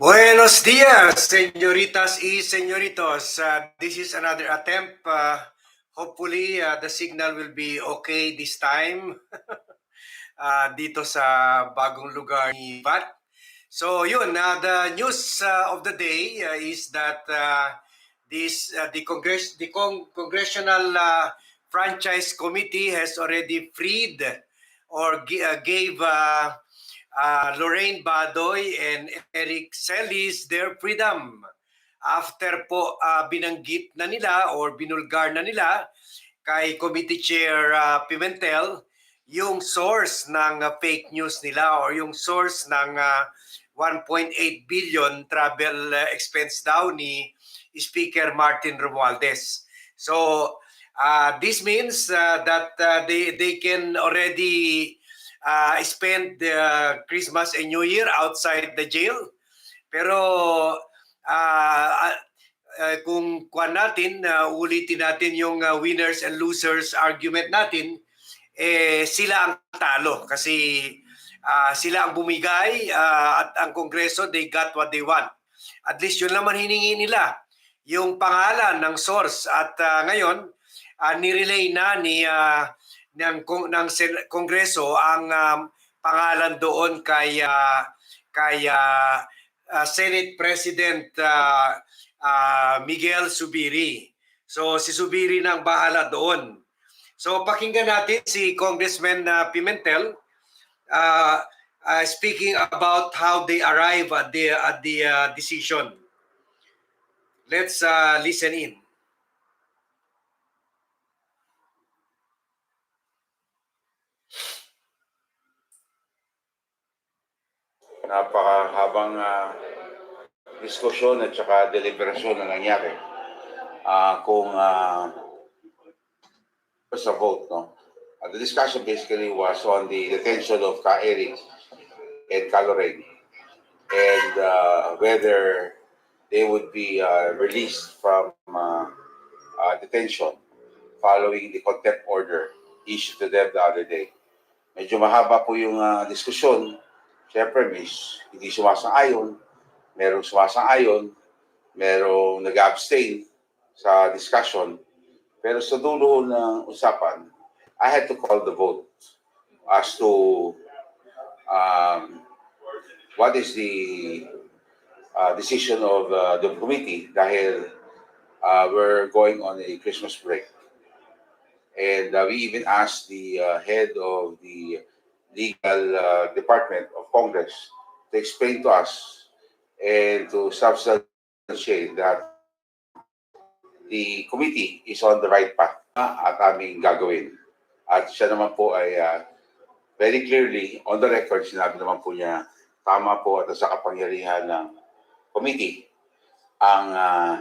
Buenos dias, señoritas y señoritos. Uh, this is another attempt. Uh, hopefully, uh, the signal will be okay this time uh, dito sa bagong lugar ni Pat. So, yun, uh, the news uh, of the day uh, is that uh, this uh, the Congress the Cong- Congressional uh, Franchise Committee has already freed or gi- uh, gave uh, uh, Lorraine Badoy and Eric Celis their freedom after po uh, binanggit na nila or binulgar na nila kay Committee Chair uh, Pimentel yung source ng uh, fake news nila or yung source ng uh, 1.8 billion travel uh, expense daw ni Speaker Martin Romualdez. So uh, this means uh, that uh, they they can already uh, spend the Christmas and New Year outside the jail. Pero uh, uh, uh, kung kuan natin, uh, ulitin natin yung uh, winners and losers argument natin, eh sila ang talo kasi uh, sila ang bumigay uh, at ang Kongreso they got what they want. At least yun naman hiningi nila yung pangalan ng source at uh, ngayon uh, nirelay na ni uh, ng ng Kongreso ang um, pangalan doon kay uh, kay uh, Senate President uh, uh, Miguel Subiri. So si Subiri na ang bahala doon. So pakinggan natin si Congressman uh, Pimentel uh, uh, speaking about how they arrive at the at the uh, decision. Let's uh, listen in. Napakahabang uh, diskusyon at saka deliberasyon na nangyari. Ah, kung uh, sa vote, no? Uh, the discussion basically was on the detention of Ka Eric and Ka Lorraine and uh, whether they would be uh, released from uh, uh, detention following the contempt order issued to them the other day. Medyo mahaba po yung uh, diskusyon Siyempre, may hindi sumasang-ayon, merong sumasang-ayon, merong nag-abstain sa discussion. Pero sa dulo ng usapan, I had to call the vote as to um, what is the uh, decision of uh, the committee dahil uh, we're going on a Christmas break. And uh, we even asked the uh, head of the legal uh, department of Congress to explain to us and to substantiate that the committee is on the right path at aming gagawin. At siya naman po ay uh, very clearly on the record, sinabi naman po niya tama po at sa kapangyarihan ng committee ang uh,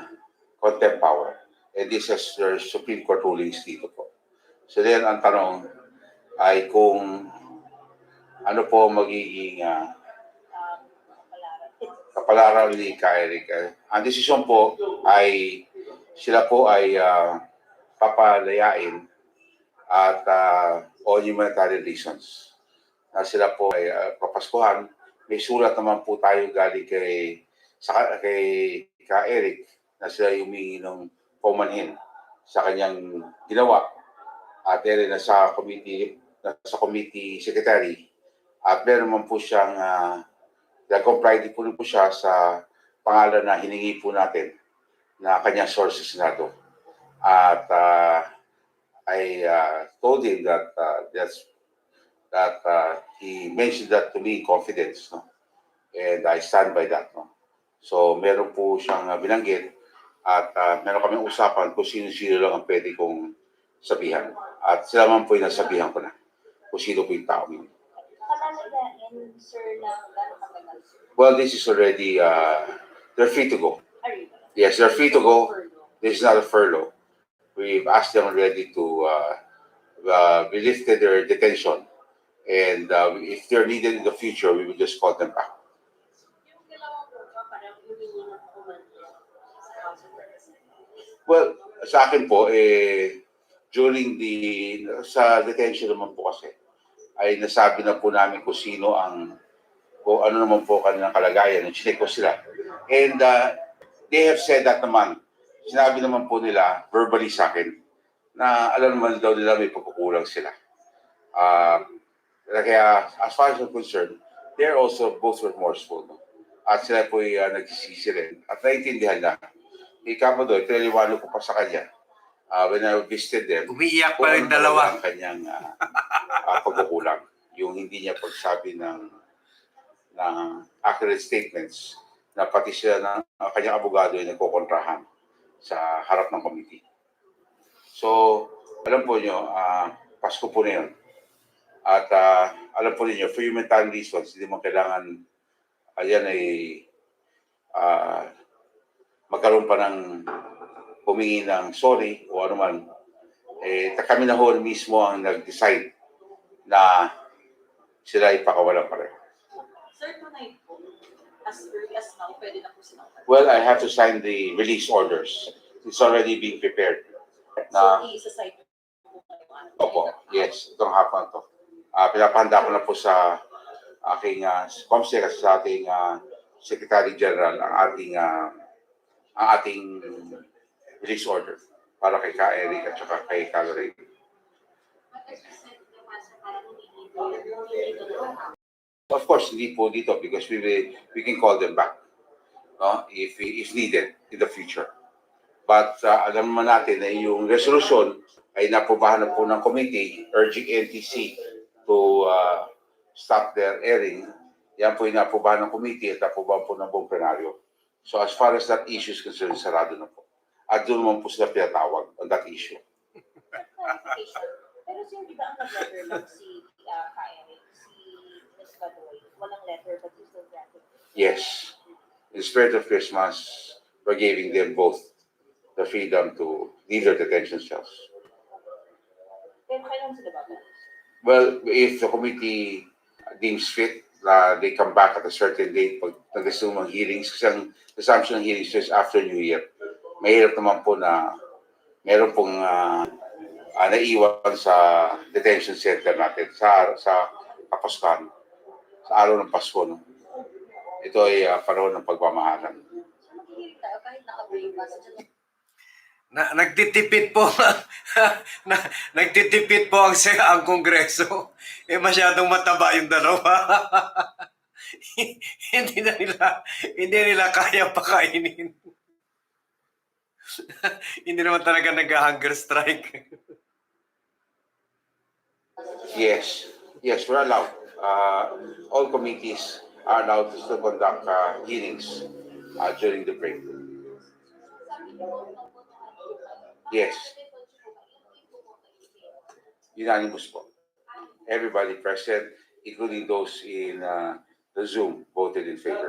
contempt power. And this is their Supreme Court rulings dito po. So then ang tanong ay kung ano po magiging uh, kapalaran ni Kyrie. Ang desisyon po ay sila po ay uh, papalayain at uh, on humanitarian reasons. Na sila po ay uh, papaskuhan. May sulat naman po tayo galing kay sa kay ka Eric na sila humingi ng pumanhin sa kanyang ginawa at ere na sa committee na sa committee secretary at meron naman po siyang uh, nag-comply din po po siya sa pangalan na hiningi po natin na kanyang sources na to. At uh, I uh, told him that uh, that's that uh, he mentioned that to me in confidence, no? And I stand by that, no? So meron po siyang uh, binanggit at uh, meron kami usapan kung sino-sino lang ang pwede kong sabihan. At sila man po yung nasabihan ko na kung sino po yung tao yun. Palalagain, sir, na gano'ng katagal? Well, this is already, uh, they're free to go. Yes, they're free to go. This is not a furlough. We've asked them already to uh, uh, be lifted their detention. And uh, if they're needed in the future, we will just call them back. Well, sa akin po, eh, during the, sa detention naman po kasi, ay nasabi na po namin kung sino ang kung ano naman po kanilang kalagayan. Chinek ko sila. And uh, they have said that naman. Sinabi naman po nila verbally sa akin na alam naman daw nila may pagkukulang sila. Uh, kaya as far as I'm concerned, they're also both remorseful. No? At sila po uh, nagsisisi rin. At naiintindihan na. Ikaw mo doon, tinaliwanag ko pa sa kanya. Uh, when I visited them, Umiiyak pa rin ano dalawa. ang kanyang ah, pagkukulang. Yung hindi niya pagsabi ng ng accurate statements na pati siya ng ang kanyang abogado ay nagkokontrahan sa harap ng committee. So, alam po nyo, ah, Pasko po na yun. At ah, alam po ninyo, for humanitarian reasons, hindi mo kailangan ayan ay ah, magkaroon pa ng humingi ng sorry o ano man, eh, ta- kami na ho mismo ang nag-decide na sila ipakawalan pa rin. Sir, tonight po, as early as now, pwede na po silang Well, I have to sign the release orders. It's already being prepared. Na, So, i-sasite po opo, yes, itong hapon to. Ah, pinapahanda ko na po sa aking uh, COMSEC sa ating ah, Secretary General ang ating ah, ang ating release order para kay Ka Eric at saka kay naman. Of course, hindi po dito because we will, we can call them back no? if, if needed in the future. But uh, alam naman natin na yung resolution ay naprobahan na po ng committee urging NTC to uh, stop their airing. Yan po yung naprobahan ng committee at naprobahan po ng buong plenaryo. So as far as that issue is concerned, sarado na po. At doon naman po sila pinatawag on that issue. Clarification. Pero sir, di ba ang nag-letter lang si uh, Kaerin, si Ms. Badoy, walang letter but you still granted? Yes. In spirit of Christmas, we're giving them both the freedom to leave their detention cells. Pero kailan sila ba? Well, if the committee deems fit, uh, they come back at a certain date pag nag-assume ng hearings. Kasi ang assumption ng hearings is after New Year. Mahirap naman po na meron pong uh, uh, naiwan sa detention center natin sa sa Kapaskan, sa araw ng Pasko. No? Ito ay uh, panahon ng pagmamahalan. Na, nagtitipid po na, nagtitipid po ang ang kongreso. Eh masyadong mataba yung dalawa. hindi na nila hindi nila kaya pakainin. hindi naman talaga nag-hunger strike. Yes, yes, we're allowed. Uh, all committees are allowed to still conduct uh, hearings uh, during the break. Yes, unanimous po. Everybody present, including those in uh, the Zoom, voted in favor.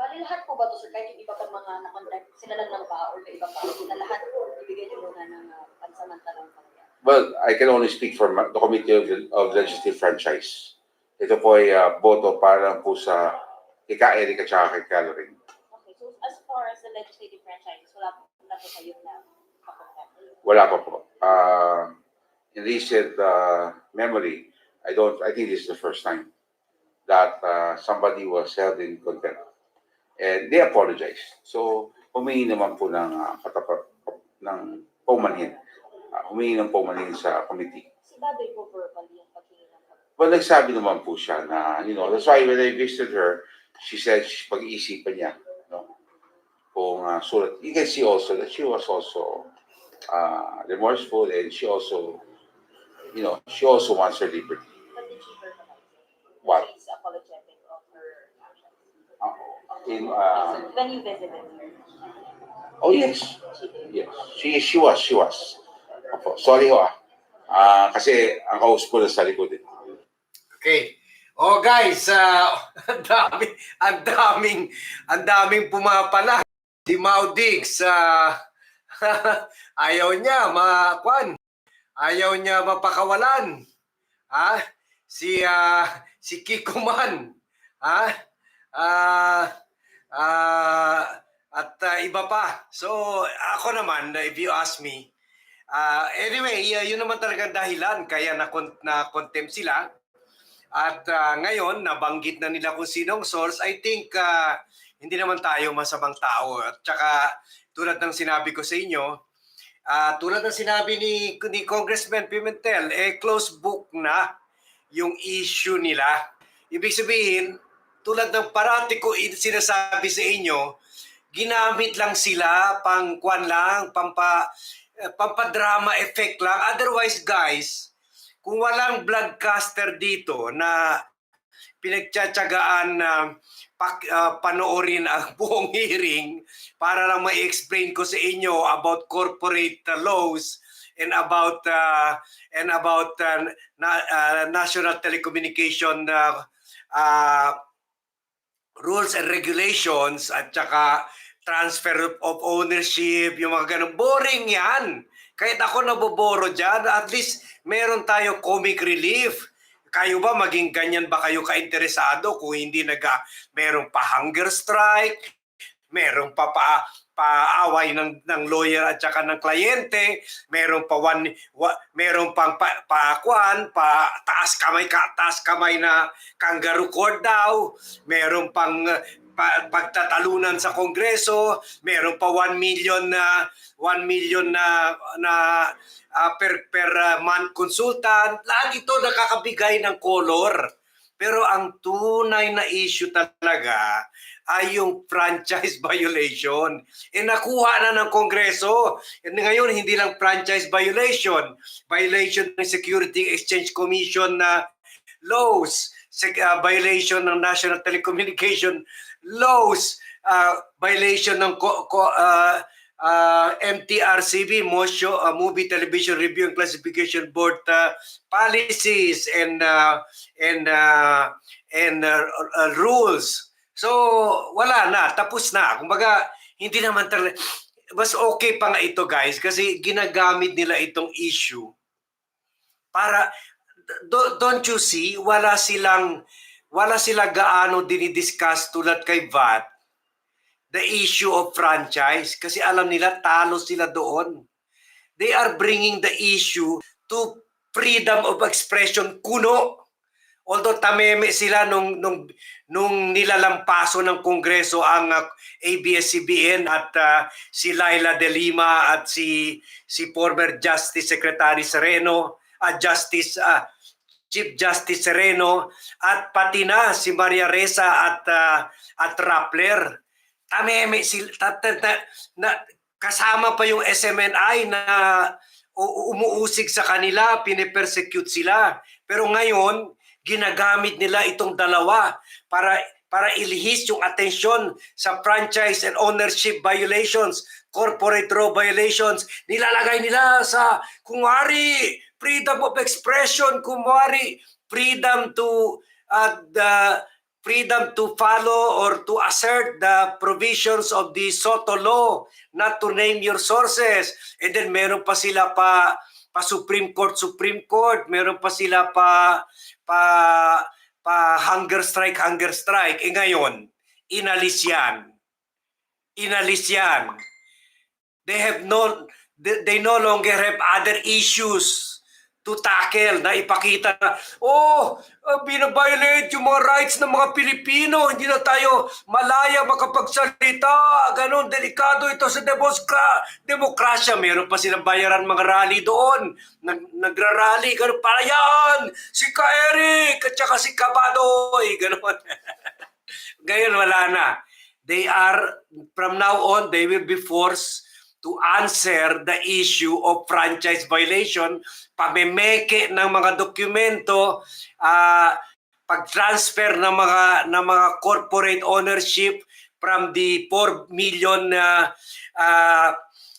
Bali lahat po ba to sir, kahit yung iba pang mga na-contact, sila lang lang ba or may iba pa, na lahat ibigay niyo muna ng uh, pansamantalang pangyan? Well, I can only speak for ma- the Committee of, of Legislative Franchise. Ito po ay uh, boto para lang po sa Ika Eric at saka kay Calorie. Okay, so as far as the legislative franchise, wala po wala po kayo na kakontact. Wala pa po. Uh, in recent uh, memory, I don't, I think this is the first time that uh, somebody was held in contempt. And they apologized. So, humingi naman po ng uh, katapat, ng paumanhin. Uh, humingi ng paumanhin sa committee. Si Badoy po verbally yung paghingi ng Well, nagsabi naman po siya na, you know, that's why when I visited her, she said pag-iisipan niya, no? Kung uh, sulat. You can see also that she was also uh, remorseful and she also, you know, she also wants her liberty. She? What? She's apologetic of her actions. Uh, in, uh, So when you visited her, oh yes, she did. yes. She, she was, she was. Opo, sorry ho ah. Ah, kasi ang kausap ko na sa likod eh. Okay. Oh guys, ah, ang dami, ang daming, ang daming pumapala. Si Maudix, ah, ayaw niya makwan. Ayaw niya mapakawalan. Ha? Si ah, si Kiko Man. Ha? Ah, ah, at ah, iba pa. So, ako naman, if you ask me, ah, anyway, ah, yun naman talaga dahilan kaya na, na contempt sila At ah, ngayon, nabanggit na nila kung sinong source. I think ah, hindi naman tayo masamang tao. At saka, tulad ng sinabi ko sa inyo, ah, tulad ng sinabi ni, ni Congressman Pimentel, eh, close book na yung issue nila. Ibig sabihin, tulad ng parati ko in- sinasabi sa inyo, ginamit lang sila pang kwan lang, pampa, eh, pampadrama effect lang. Otherwise, guys, kung walang broadcaster dito na pinagtsatsagaan na pak, ah, panoorin ang buong hearing para lang ma-explain ko sa inyo about corporate uh, laws and about uh, and about uh, na, uh, national telecommunication uh, uh, rules and regulations at saka transfer of ownership, yung mga ganun. Boring yan. Kahit ako naboboro dyan, at least meron tayo comic relief. Kayo ba, maging ganyan ba kayo kainteresado kung hindi naga, meron pa hunger strike, meron pa pa paaway ng ng lawyer at saka ng kliyente, meron pa one wa, meron pang pa, paakuan, pa taas kamay ka taas kamay na kangaroo court daw, meron pang uh, pa, pagtatalunan sa kongreso, meron pa 1 million na 1 million na na ah, per per ah, month consultant. Lahat ito nakakabigay ng color. Pero ang tunay na issue talaga ay yung franchise violation. E nakuha na ng Kongreso. E ngayon, hindi lang franchise violation. Violation ng Security Exchange Commission na laws. Uh, violation ng National Telecommunication laws. Uh, violation ng ko- ko- uh, uh, MTRCB, Motion, uh, Movie Television Review and Classification Board uh, policies and uh, and uh, and uh, uh, rules. So wala na, tapos na. Kumbaga hindi naman talaga mas okay pa nga ito guys kasi ginagamit nila itong issue para do, don't you see wala silang wala sila gaano dinidiscuss tulad kay VAT the issue of franchise kasi alam nila talo sila doon. They are bringing the issue to freedom of expression kuno. Although tameme sila nung nung nung nilalampaso ng Kongreso ang uh, ABS-CBN at uh, si Laila De Lima at si si former Justice Secretary Sereno, at Justice uh, Chief Justice Sereno at pati na si Maria Reza at uh, at Rappler tameme sila ta, ta, ta, na kasama pa yung SMNI na umuusig sa kanila, pinipersecute sila. Pero ngayon, ginagamit nila itong dalawa para para ilihis yung atensyon sa franchise and ownership violations, corporate law violations. Nilalagay nila sa, kungwari, freedom of expression, kungwari, freedom to uh, the freedom to follow or to assert the provisions of the SOTO law, not to name your sources. And then meron pa sila pa pa Supreme Court, Supreme Court, meron pa sila pa pa pa hunger strike, hunger strike. Eh ngayon, inalis yan. Inalis yan. They have no they, they no longer have other issues to tackle na ipakita na, oh, uh, yung mga rights ng mga Pilipino, hindi na tayo malaya makapagsalita, ganun, delikado ito sa demoska, demokrasya. Meron pa silang bayaran mga rally doon, Nag, nagrarally, ganun, para yan, si Ka Eric, at saka si Kabadoy, ganun. Ngayon, wala na. They are, from now on, they will be forced to answer the issue of franchise violation, pamemeke ng mga dokumento, ah, pag-transfer ng mga ng mga corporate ownership from the 4 million uh, uh,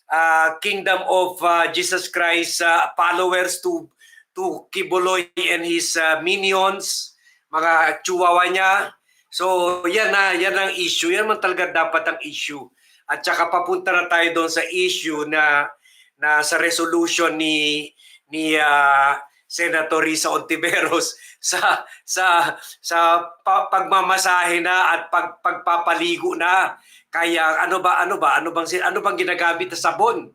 uh, Kingdom of uh, Jesus Christ uh, followers to to Kiboloy and his uh, minions, mga chihuahua niya. So, yan na, yan ang issue. Yan man talaga dapat ang issue. At saka papunta na tayo doon sa issue na na sa resolution ni ni ah, Senator Risa Ontiveros sa sa sa pa- pagmamasahe na at pag, pagpapaligo na. Kaya ano ba ano ba ano bang ano bang ginagamit na sabon?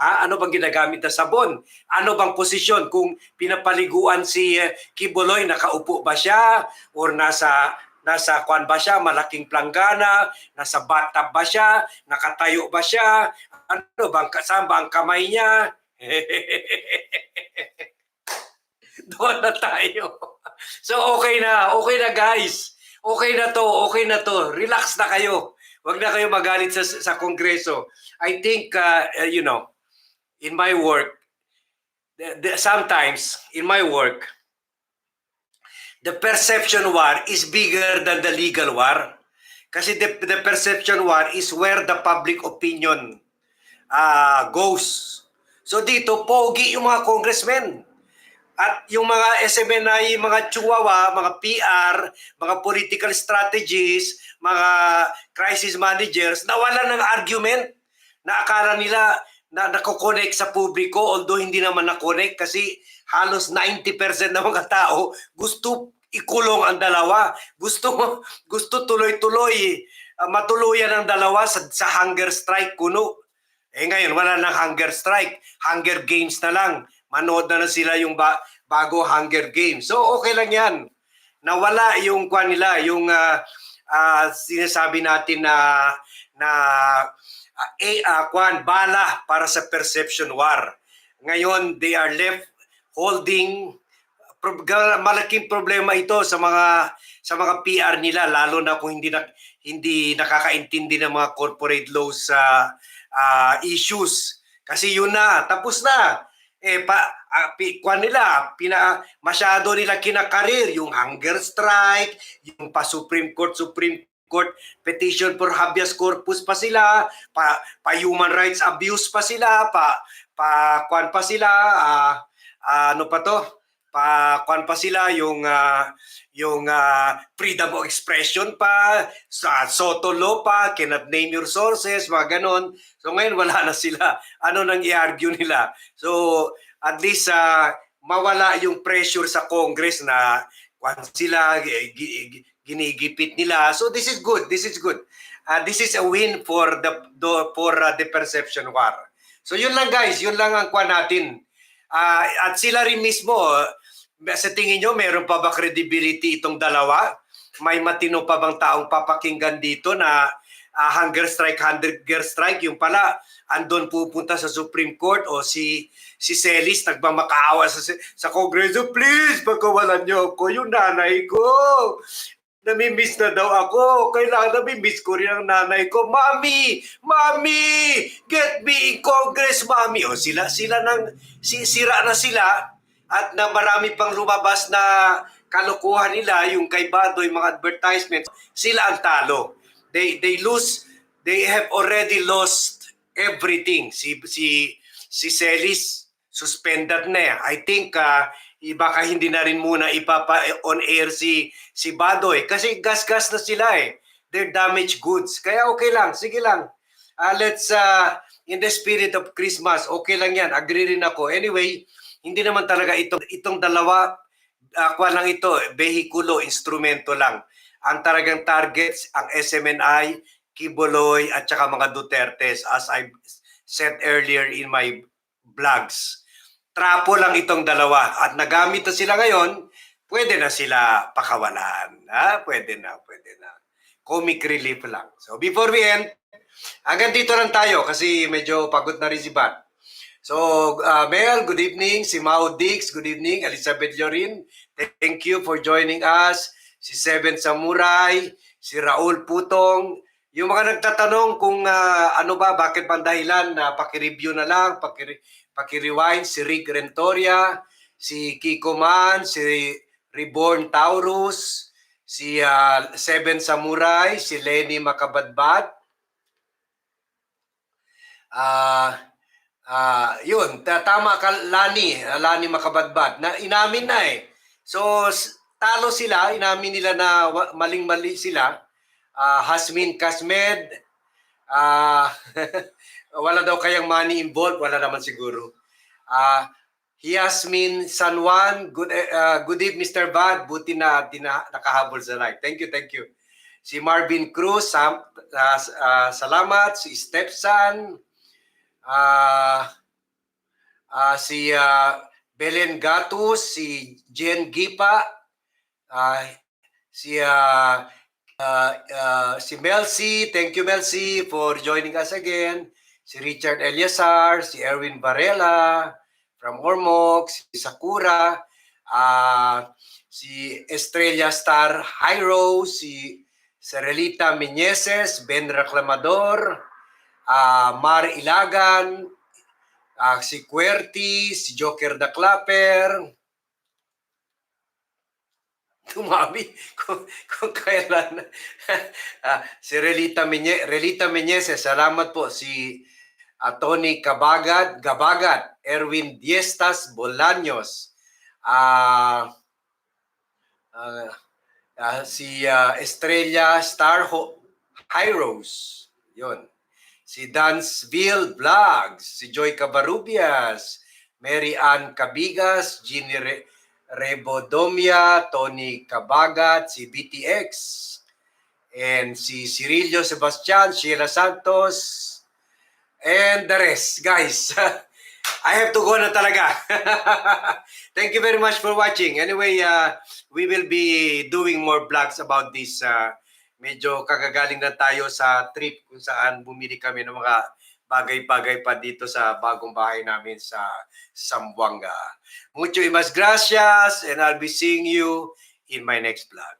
Ha? Ano bang ginagamit na sabon? Ano bang posisyon? Kung pinapaliguan si eh, Kibuloy, nakaupo ba siya? Or nasa nasa kwan ba siya, malaking planggana, nasa bathtub ba siya, nakatayo ba siya, ano bang, saan ba ang kamay niya? Doon na tayo. So okay na, okay na guys. Okay na to, okay na to. Relax na kayo. Huwag na kayo magalit sa sa kongreso. I think uh, uh, you know, in my work sometimes in my work the perception war is bigger than the legal war. Kasi the, the perception war is where the public opinion uh, goes. So dito, pogi yung mga congressmen. At yung mga SMNI, mga chihuahua, mga PR, mga political strategies, mga crisis managers, nawalan ng argument na akala nila na nakokonek sa publiko although hindi naman nakonek kasi halos 90% ng mga tao gusto ikulong ang dalawa. Gusto gusto tuloy-tuloy uh, matuluyan ang dalawa sa, sa hunger strike kuno. Eh ngayon wala nang hunger strike, Hunger Games na lang. Manood na na sila yung ba, bago Hunger Games. So okay lang 'yan. Nawala yung kwan nila, yung uh, uh, sinasabi natin na na uh, eh, uh, kwan bala para sa perception war. Ngayon they are left holding malaking problema ito sa mga sa mga PR nila lalo na kung hindi na, hindi nakakaintindi ng mga corporate laws sa ah, issues. Kasi yun na tapos na. Eh pa uh, pi, kwan nila pina masyado nila kinakarir yung hunger strike yung pa Supreme Court Supreme Court petition for habeas corpus pa sila pa, pa human rights abuse pa sila pa pa kwan pa sila ah, ah, ano pa to? Pa kwan pa sila yung ah, yung ah, freedom of expression pa sa Soto law pa cannot name your sources mga ganon. So ngayon wala na sila. Ano nang i-argue nila? So at least ah, mawala yung pressure sa Congress na kwan sila gi- gi- ginigipit nila. So this is good this is good. Ah, this is a win for the, the for ah, the perception war. So yun lang guys. Yun lang ang kwan natin Ah, at sila rin mismo, sa tingin nyo, meron pa ba credibility itong dalawa? May matino pa bang taong papakinggan dito na ah, hunger strike, hunger strike, yung pala, andon pupunta sa Supreme Court o si si Celis nagmamakaawa sa sa Kongreso, please, pagkawalan nyo ako, yung nanay ko. Namimiss na daw ako. Kailangan namimiss ko rin ang nanay ko. Mami! Mami! Get me in Congress, Mami! O sila, sila nang, si, sira na sila at na marami pang lumabas na kalokohan nila, yung kay Badoy, mga advertisements, sila ang talo. They, they lose, they have already lost everything. Si, si, si Celis, suspended na. I think uh, baka hindi na rin muna ipapa on air si si Badoy kasi gas-gas na sila eh. They're damaged goods. Kaya okay lang, sige lang. Ah, let's uh, in the spirit of Christmas, okay lang 'yan. Agree rin ako. Anyway, hindi naman talaga itong itong dalawa uh, lang ito, behikulo, instrumento lang. Ang talagang targets ang SMNI, Kiboloy at saka mga Dutertes as I said earlier in my vlogs trapo lang itong dalawa at nagamit na sila ngayon, pwede na sila pakawalan. Ha? Pwede na, pwede na. Comic relief lang. So before we end, hanggang dito lang tayo kasi medyo pagod na rin si Bat. So, uh, Mel, good evening. Si Mao Dix, good evening. Elizabeth Llorin, thank you for joining us. Si Seven Samurai, si Raul Putong. Yung mga nagtatanong kung uh, ano ba, bakit bang dahilan na paki-review na lang, paki paki-rewind si Rick Rentoria, si Kiko Man, si Reborn Taurus, si uh, Seven Samurai, si Lenny Makabadbad. Ah, uh, yun, ta- tama ka Lani, Lani Makabadbad. Na inamin na eh. So talo sila, inamin nila na maling-mali sila. Ah, Hasmin Kasmed, ah wala daw kayang money involved, wala naman siguro. Ah, Yasmin San Juan, good uh, good evening Mr. Bad, buti na tina, nakahabol sa live. Thank you, thank you. Si Marvin Cruz, sam, ah, ah, salamat. Si Stepson, ah, ah, si ah, Belen Gatus, si Jen Gipa, ah, si ah, ah, si Melcy, thank you Melcy for joining us again. Si Richard Eliasar, si Erwin Varela from Ormoc, si Sakura, ah, si Estrella Star Hyro, si Serelita Meneses, Ben Reclamador, ah, Mar Ilagan, ah, si Querty, si Joker the Clapper, tumami kung, kung kailan. Ah, si Relita, Menye, Relita Meneses, salamat po. Si Tony Cabagat, Gabagat, Erwin Diestas Bolaños, ah, ah, ah, si ah, Estrella Star Ho- Hyros, yun. Si Danceville Vlogs, si Joy Cabarubias, Mary Ann Cabigas, Ginny Re- Rebodomia, Tony Cabagat, si BTX, and si Cirillo Sebastian, Sheila Santos, and the rest. Guys, I have to go na talaga. Thank you very much for watching. Anyway, uh, we will be doing more vlogs about this. Uh, medyo kakagaling na tayo sa trip kung saan bumili kami ng mga bagay-bagay pa dito sa bagong bahay namin sa Zamboanga. Mucho y mas gracias and I'll be seeing you in my next vlog.